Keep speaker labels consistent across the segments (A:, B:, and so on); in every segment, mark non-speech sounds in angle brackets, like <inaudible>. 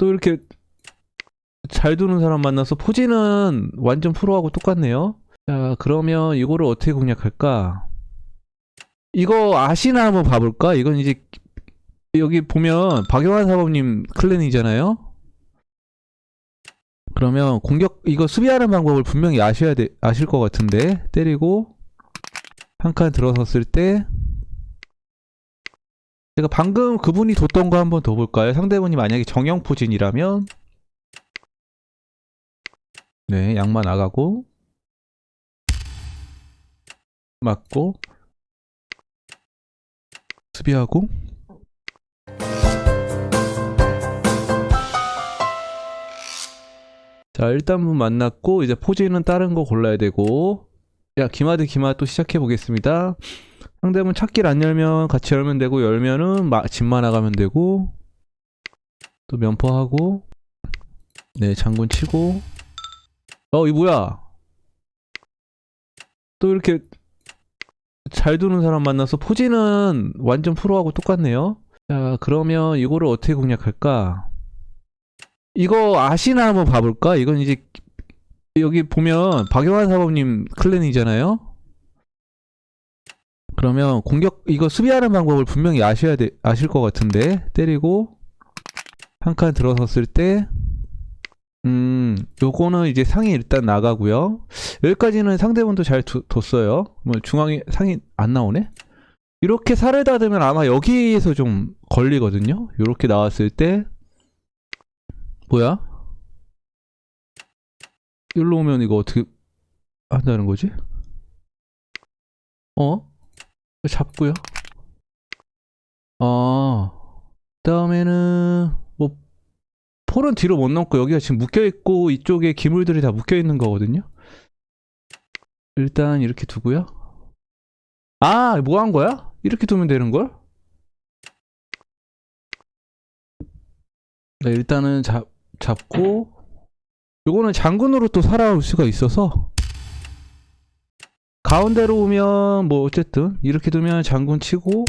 A: 또 이렇게 잘 두는 사람 만나서 포지는 완전 프로하고 똑같네요. 자, 그러면 이거를 어떻게 공략할까? 이거 아시나 한번 봐볼까? 이건 이제 여기 보면 박영환 사범님 클랜이잖아요. 그러면 공격 이거 수비하는 방법을 분명히 아셔야 돼 아실 것 같은데 때리고 한 칸 들어섰을 때 제가 방금 그분이 뒀던 거 한번 더 볼까요? 상대분이 만약에 정영포진이라면? 네 양만 나가고. 맞고. 수비하고. 자 일단 분 만났고 이제 포즈는 다른 거 골라야 되고. 야 기마드 기마 또 시작해 보겠습니다 상대분 찾기를 안 열면 같이 열면 되고 열면은 마, 집만 나가면 되고 또 면포하고 네 장군 치고 어 이 뭐야 또 이렇게 잘 두는 사람 만나서 포지는 완전 프로하고 똑같네요 자 그러면 이거를 어떻게 공략할까 이거 아시나 한번 봐볼까? 이건 이제 여기 보면 박영환 사범님 클랜이잖아요. 그러면 공격 이거 수비하는 방법을 분명히 아셔야 돼 아실 것 같은데 때리고 한 칸 들어섰을 때 음, 요거는 이제 상이 일단 나가고요. 여기까지는 상대분도 잘 두, 뒀어요. 뭐 중앙에 상이 안 나오네. 이렇게 살을 닫으면 아마 여기에서 좀 걸리거든요. 이렇게 나왔을 때 뭐야? 일로 오면 이거 어떻게 한다는 거지? 어? 잡고요. 아, 다음에는 뭐 폴은 뒤로 못 넘고 여기가 지금 묶여 있고 이쪽에 기물들이 다 묶여 있는 거거든요. 일단 이렇게 두고요. 아, 뭐 한 거야? 이렇게 두면 되는 걸? 네, 일단은 잡 잡고 요거는 장군으로 또 살아올 수가 있어서 가운데로 오면 뭐 어쨌든 이렇게 두면 장군 치고.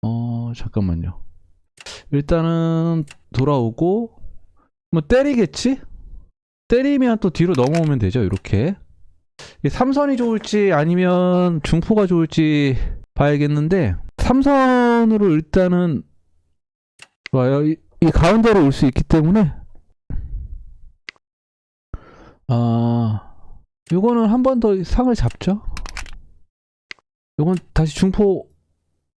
A: 어 잠깐만요. 일단은 돌아오고. 뭐 때리겠지? 때리면 또 뒤로 넘어오면 되죠 이렇게. 삼선이 좋을지 아니면 중포가 좋을지 봐야겠는데 삼선으로 일단은 좋아요. 이, 이 가운데로 올 수 있기 때문에. 아 요거는 한 번 더 상을 잡죠? 요건 다시 중포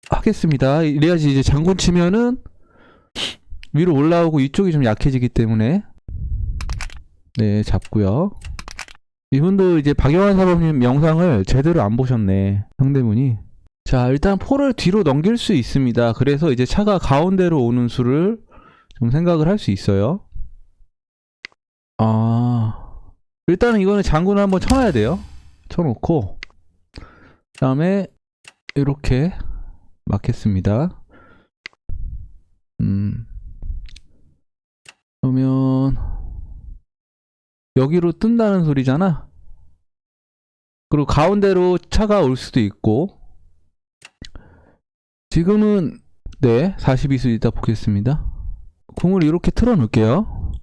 A: 하겠습니다. 이래야지 이제 장군 치면은 위로 올라오고 이쪽이 좀 약해지기 때문에. 네 잡고요. 이분도 이제 박영환 사범님 영상을 제대로 안 보셨네 상대분이. 자 일단 포를 뒤로 넘길 수 있습니다. 그래서 이제 차가 가운데로 오는 수를 좀 생각을 할 수 있어요. 아, 일단은 이거는 장군을 한번 쳐놔야 돼요. 쳐놓고, 그 다음에, 이렇게, 막겠습니다. 음, 그러면, 여기로 뜬다는 소리잖아? 그리고 가운데로 차가 올 수도 있고, 지금은, 네, 42수 이따 보겠습니다. 궁을 이렇게 틀어 놓을게요.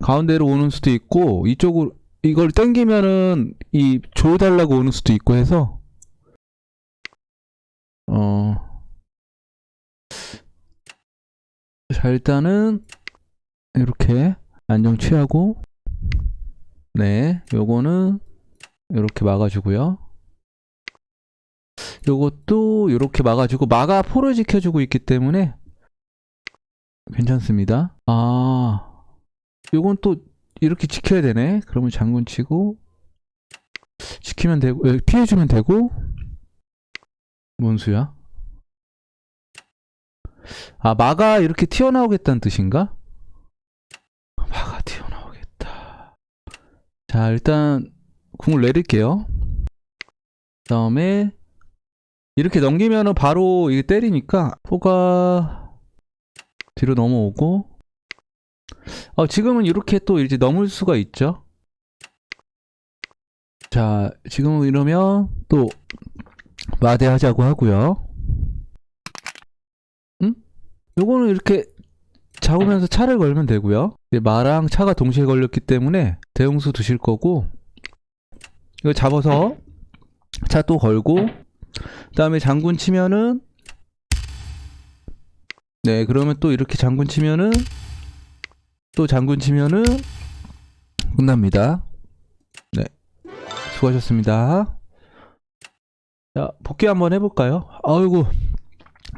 A: 가운데로 오는 수도 있고 이쪽으로 이걸 당기면은 이 조여달라고 오는 수도 있고 해서 어. 자 일단은 이렇게 안정 취하고 네 요거는 이렇게 막아주고요. 요것도 이렇게 막아주고 마가 포를 지켜주고 있기 때문에 괜찮습니다. 아, 요건 또 이렇게 지켜야 되네. 그러면 장군 치고 지키면 되고 에, 피해주면 되고 뭔 수야? 아 마가 이렇게 튀어나오겠다는 뜻인가? 마가 튀어나오겠다. 자 일단 궁을 내릴게요. 다음에 이렇게 넘기면은 바로 이게 때리니까 포가 뒤로 넘어오고 어, 지금은 이렇게 또 이제 넘을 수가 있죠. 자, 지금은 이러면 또 마대하자고 하고요. 응? 요거는 이렇게 잡으면서 차를 걸면 되고요. 이제 마랑 차가 동시에 걸렸기 때문에 대응수 두실 거고 이거 잡아서 차 또 걸고 그 다음에 장군 치면은 네 그러면 또 이렇게 장군 치면은 또 장군 치면은 끝납니다. 네 수고하셨습니다. 자 복귀 한번 해볼까요? 아이고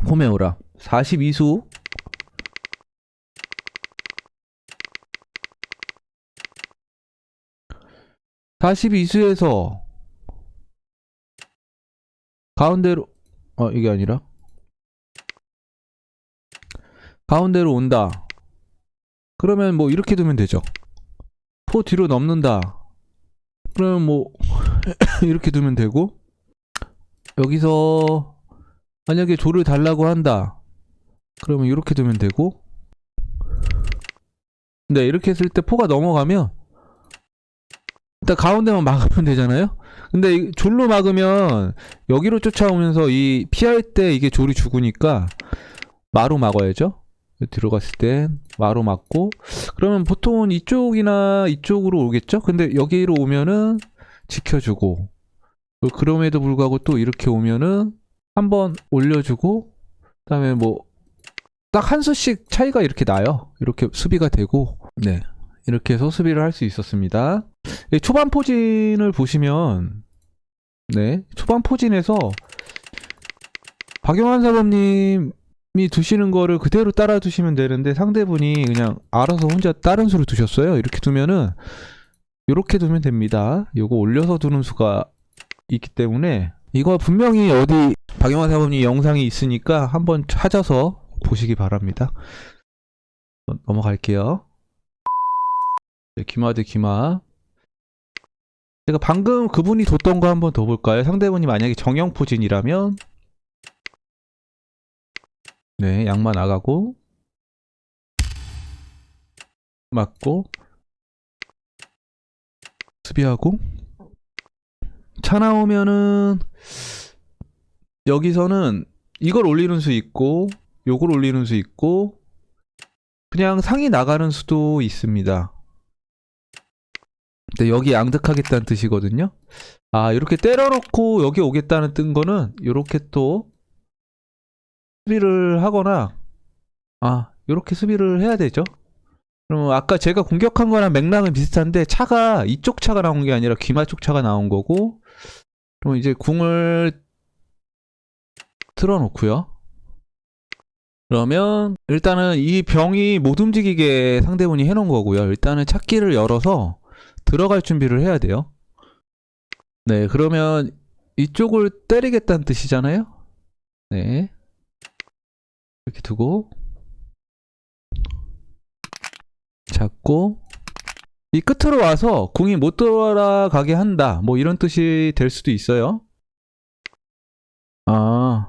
A: 호메오라 42수 42수에서 가운데로 어 이게 아니라 가운데로 온다. 그러면 뭐 이렇게 두면 되죠. 포 뒤로 넘는다. 그러면 뭐 <laughs> 이렇게 두면 되고 여기서 만약에 조를 달라고 한다. 그러면 이렇게 두면 되고 네 이렇게 했을 때 포가 넘어가면 일단 가운데만 막으면 되잖아요. 근데 이 졸로 막으면 여기로 쫓아오면서 이 피할 때 이게 졸이 죽으니까 마로 막아야죠. 들어갔을 땐 마로 막고 그러면 보통은 이쪽이나 이쪽으로 오겠죠. 근데 여기로 오면은 지켜주고 그럼에도 불구하고 또 이렇게 오면은 한번 올려주고 그다음에 뭐 딱 한 수씩 차이가 이렇게 나요. 이렇게 수비가 되고 네 이렇게 해서 수비를 할 수 있었습니다. 이 초반 포진을 보시면 네 초반 포진에서 박영환 사범님 이 두시는 거를 그대로 따라 두시면 되는데 상대분이 그냥 알아서 혼자 다른 수를 두셨어요. 이렇게 두면은 이렇게 두면 됩니다. 요거 올려서 두는 수가 있기 때문에 이거 분명히 어디 박영환 사범님 영상이 있으니까 한번 찾아서 보시기 바랍니다. 넘어갈게요. 네, 귀마 대 귀마. 제가 방금 그분이 뒀던 거 한번 더 볼까요? 상대분이 만약에 정형포진이라면 네, 양마 나가고 맞고 수비하고 차 나오면은 여기서는 이걸 올리는 수 있고 요걸 올리는 수 있고 그냥 상이 나가는 수도 있습니다. 근데 여기 양득하겠다는 뜻이거든요. 아, 이렇게 때려놓고 여기 오겠다는 뜬 거는 이렇게 또 수비를 하거나 아, 이렇게 수비를 해야 되죠. 그러면 아까 제가 공격한 거랑 맥락은 비슷한데 차가 이쪽 차가 나온 게 아니라 귀마 쪽 차가 나온 거고 그럼 이제 궁을 틀어놓고요. 그러면 일단은 이 병이 못 움직이게 상대분이 해놓은 거고요. 일단은 찾기를 열어서 들어갈 준비를 해야 돼요. 네, 그러면 이쪽을 때리겠다는 뜻이잖아요. 네. 이렇게 두고 잡고 이 끝으로 와서 궁이 못 돌아가게 한다. 뭐 이런 뜻이 될 수도 있어요. 아.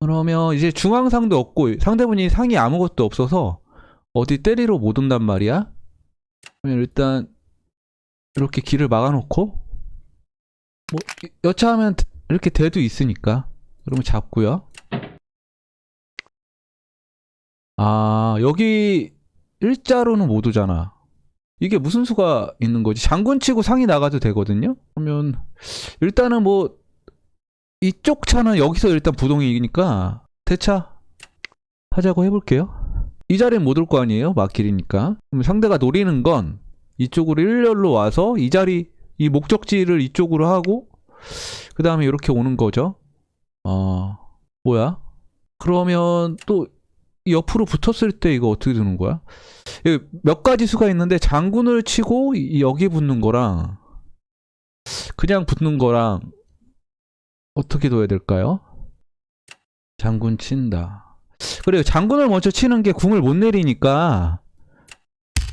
A: 그러면 이제 중앙상도 없고 상대분이 상이 아무것도 없어서 어디 때리러 못 온단 말이야. 그러면 일단 이렇게 길을 막아놓고 뭐 여차하면 이렇게 대도 있으니까 그러면 잡고요. 아 여기 일자로는 못 오잖아. 이게 무슨 수가 있는 거지? 장군 치고 상이 나가도 되거든요. 그러면 일단은 뭐 이쪽 차는 여기서 일단 부동이니까 대차 하자고 해볼게요. 이 자리는 못 올 거 아니에요? 막길이니까. 그럼 상대가 노리는 건 이쪽으로 일렬로 와서 이 자리 이 목적지를 이쪽으로 하고 그 다음에 이렇게 오는 거죠. 어 뭐야? 그러면 또 옆으로 붙었을 때 이거 어떻게 되는 거야? 몇 가지 수가 있는데 장군을 치고 이- 여기 붙는 거랑 그냥 붙는 거랑 어떻게 둬야 될까요? 장군 친다. 그래요. 장군을 먼저 치는 게 궁을 못 내리니까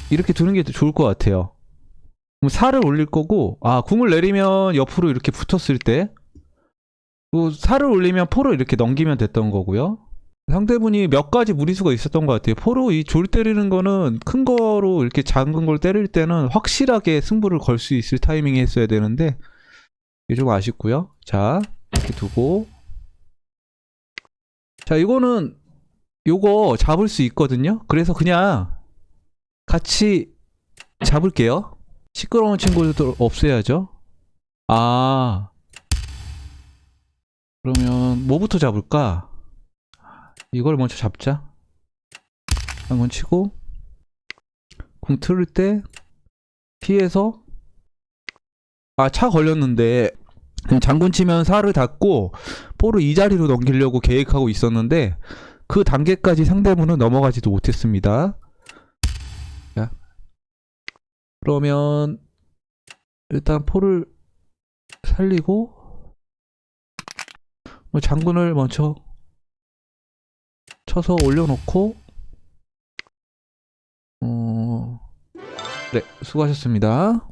A: 이렇게 두는 게더 좋을 것 같아요. 그럼 살을 올릴 거고, 아, 궁을 내리면 옆으로 이렇게 붙었을 때, 그 살을 올리면 포로 이렇게 넘기면 됐던 거고요. 상대분이 몇 가지 무리수가 있었던 것 같아요. 포로 이졸 때리는 거는 큰 거로 이렇게 작은 걸 때릴 때는 확실하게 승부를 걸 수 있을 타이밍에 했어야 되는데, 이게 좀 아쉽고요. 자, 이렇게 두고. 자, 이거는 요거 잡을 수 있거든요. 그래서 그냥 같이 잡을게요. 시끄러운 친구들도 없애야죠. 아. 그러면 뭐부터 잡을까? 이걸 먼저 잡자. 한번 치고 공 틀을 때 피해서 아 차 걸렸는데 장군 치면 살을 닫고 볼을 이 자리로 넘기려고 계획하고 있었는데 그 단계까지 상대분은 넘어가지도 못했습니다. 자, 그러면 일단 포를 살리고 뭐 장군을 먼저 쳐서 올려놓고 어, 네 수고하셨습니다.